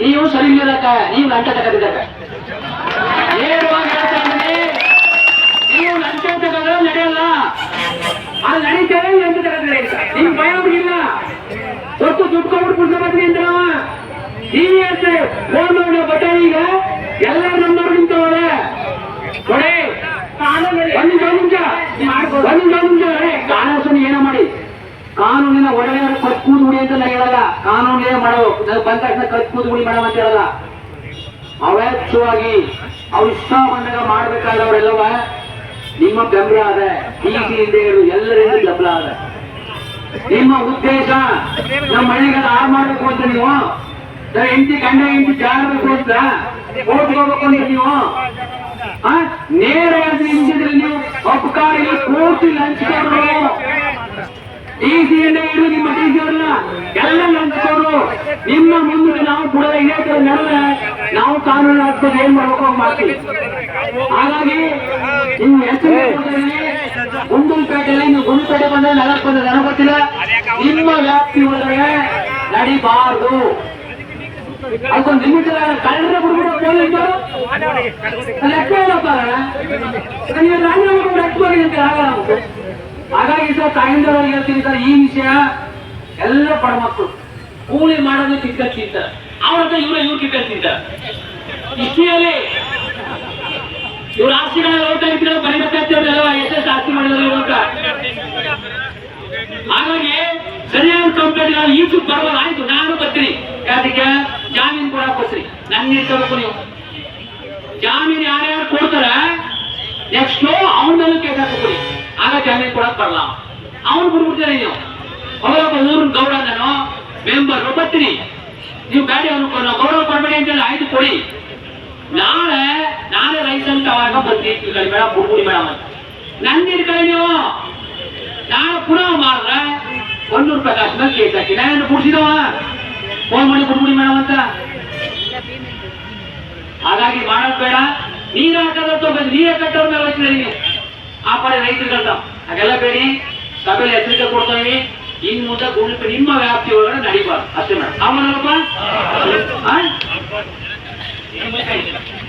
ನೀವು ಸರಿ ಇಲ್ಲದಕ್ಕ ನೀವು ಲಂಚ ತಗದಿದ್ದಕ್ಕ. ನೇರವಾಗಿ ಹೇಳ್ತಾ ಇದ್ದೀನಿ? ನೀವು ಲಂಚ ತಗದ್ರೆ ನಡೆಯಲ್ಲ. ಅದು ನಡೀತಾರೆ ಲಂಚ ತಗದ್ರೆ. ನಿಮ್ ಭಯ ಇಲ್ಲ ಒಟ್ಟು ದುಡ್ಡು ಕೊಟ್ಟು ಪುಸ್ತಕ ಬರ್ತೀನಿ ಅಂತ ನಾವ. ಟಿವಿ ಅಂತ ಫೋನ್ ಮಾಡಿ ಬಟ್ಟೆ ಈಗ ಎಲ್ಲ ನಂಬರ್ ನಿಂತವರ. ಕೊಡೆ ಒಂದು ನಿಮಿಷ ಒಂದ್ ನಿಮಿಷ. ಕಾನೂನು ಏನೋ ಮಾಡಿ. ಕಾನೂನಿನ ಒಡೆಯರು ಕತ್ಕೂದು ಉಡಿ ಅಂತ ನಾನು ಹೇಳಲ್ಲ ಕಾನೂನೇ ಮಾಡೋ ಬಂದ ತಕ್ಷಣ ಕತ್ಕೂದು ಗುಡಿ ಮಾಡೋ ಅಂತ ಹೇಳಲ್ಲ ಅವೇಚ್ಛವಾಗಿ ಅವ್ರು ಇಷ್ಟ ಬಂದಾಗ ಮಾಡ್ಬೇಕಾದವರೆಲ್ಲವ ನಿಮ್ಮ ಬೆಂಬಲ ಅದ. ಹಿಂದೆ ಹೇಳು ಎಲ್ಲರಿಂದ ಬೆಂಬಲ ಅದ. ನಿಮ್ಮ ಉದ್ದೇಶ ನಮ್ಮ ಮನೆಗೆಲ್ಲ ಹಾಳು ಮಾಡ್ಬೇಕು ಅಂತ ನೀವು? ಹೆಂಡತಿ ಗಂಡ ಹೆಂಡತಿ ಜಾಡಬೇಕು ಅಂತ? ಓಟ್ ಹೋಗ್ಬೇಕು ಅಂತ ನೀವು? ನೇರವಾಗಿ ನಿಮಿಷದಲ್ಲಿ ನೀವು. ಡಿಸಿಯಲ್ಲೇ ಇರು ನಿಮ್ಮ ಟೀಚರ್ನ ಎಲ್ಲ ಲಂಚದವರು ನಿಮ್ಮ ಮುಂದೆ ನಾವು ಕೂಡ ಇದೇ ತರ ನಡೆದ್ರೆ ನಾವು ಕಾನೂನು ಆಗ್ತದೆ ಏನ್ ಮಾಡ್ಬೇಕು ಮಾಡ್ತೀವಿ. ಹಾಗಾಗಿ ನೀವು ಹೆಸರು ಗುಂಡೂಲ್ಪೇಟೆಯಲ್ಲಿ ನೀವು ಕಡೆ ಬಂದ್ರೆ ನಗರಕ್ಕೆ ಬಂದ್ರೆ ನನಗೆ ಗೊತ್ತಿಲ್ಲ. ನಿಮ್ಮ ವ್ಯಾಪ್ತಿ ಒಳಗಡೆ ನಡಿಬಾರ್ದು. ಅದಕ್ಕೊಂದು ಲಿಮಿಟ್ ಕಳ್ಳರ ಬಿಡ್ಬಿಡು ಪೊಲೀಸರು. ಲೆಕ್ಕ ಏನಪ್ಪ ನೀವು ರಾಜೀನಾಮೆ ಹೋಗಿ ಅಂತ ಆಗಲ್ಲ. ಹಾಗಾಗಿ ಸರ್ ತಾಯಿಂದವ್ರಿಗೆ ಹೇಳ್ತೀನಿ ಸರ್, ಈ ವಿಷಯ ಎಲ್ಲ ಪಡಮಕ್ಕಳು ಕೂಲಿ ಮಾಡೋದು ಕಿಕ್ಕಿಂತ ಅವ್ರ ಹತ್ರ ಇವ್ರ ಇವ್ರು ಕಿಕ್ಕಿಂತ ಇಷ್ಟಿಯಲ್ಲಿ ಇವ್ರ ಆಸ್ತಿಗಳನ್ನ ನೋಡ್ತಾ ಇದ್ರು ಬರೀಬೇಕಾಗ್ತದಲ್ಲ ಎಷ್ಟೆಷ್ಟು ಆಸ್ತಿ ಮಾಡಿದ್ರು ಇವ್ರ ಹಾಗಾಗಿ ಸರಿಯಾದ ಕಂಪ್ಲೇಂಟ್ ಈಚು ಬರಬಾರ ಆಯ್ತು, ನಾನು ಬರ್ತೀನಿ. ಅದಕ್ಕೆ ಜಾಮೀನು ಕೂಡ ಬರ್ತೀನಿ ನನ್ನ ಇಟ್ಕೋಬೇಕು ನೀವು. ಜಾಮೀನು ಯಾರ್ಯಾರು ಕೊಡ್ತಾರ ನೆಕ್ಸ್ಟ್ ಅವನ ಮೇಲೆ ಕೇಸ್ ಆಗ ಜಾಮೀನು ಕೊಡಕ್ ಬರಲ್ಲ ಅವನು ಬಿಡ್ಬಿಡ್ತಾರೆ ನೀವು ಅವರೊಬ್ಬ ಊರಿನ ಗೌಡ ನಾನು ಮೆಂಬರ್ ಬರ್ತೀನಿ ನೀವು ಗಾಡಿ ಅವನು ಗೌರವ ಕೊಡ್ಬೇಡಿ ಅಂತ ಹೇಳಿ ಆಯ್ತು ಕೊಡಿ ನಾಳೆ ನಾಳೆ ರೈತ ಅಂತ ಅವಾಗ ಬರ್ತೀನಿ ಇಟ್ಕೊಳ್ಳಿ ಬೇಡ ಬಿಡ್ಬಿಡಿ ಮೇಡಮ್ ಅಂತ ನನ್ನ ಇಟ್ಕೊಳ್ಳಿ ನೀವು ನಾಳೆ ಪುನಃ ಮಾಡಿದ್ರೆ ಒಂದೂರು ರೂಪಾಯಿ ಕಾಸು ಮೇಲೆ ಕೇಸ್ ಹಾಕಿ ನಾನು ಬಿಡ್ಸಿದವ ಫೋನ್ ಮಾಡಿ ಬಿಡ್ಬಿಡಿ ಮೇಡಮ್ ಅಂತ ಹಾಗಾಗಿ ಮಾಡೋದ್ ಬೇಡ ನೀರ್ ಹಾಕೋದಂತ ಬಂದು ನೀರೇ ಕಟ್ಟೋರ್ ಮೇಲೆ ಹೋಗ್ತೀರಿ ನೀವು ಆ ಪಡೆ ರೈತರುಗಳ್ತ ಹಾಗೆಲ್ಲ ಬೇಡಿ ಸಭೆಯಲ್ಲಿ ಎಚ್ಚರಿಕೆ ಕೊಡ್ತೀವಿ ಇನ್ ಮುಂದೆ ಗುಂಡು ನಿಮ್ಮ ವ್ಯಾಪ್ತಿ ಒಳಗಡೆ ನಡಿಬಾರ್ದು. ಅಷ್ಟೇ ಮೇಡಮ್. ಆಮೇಲೆ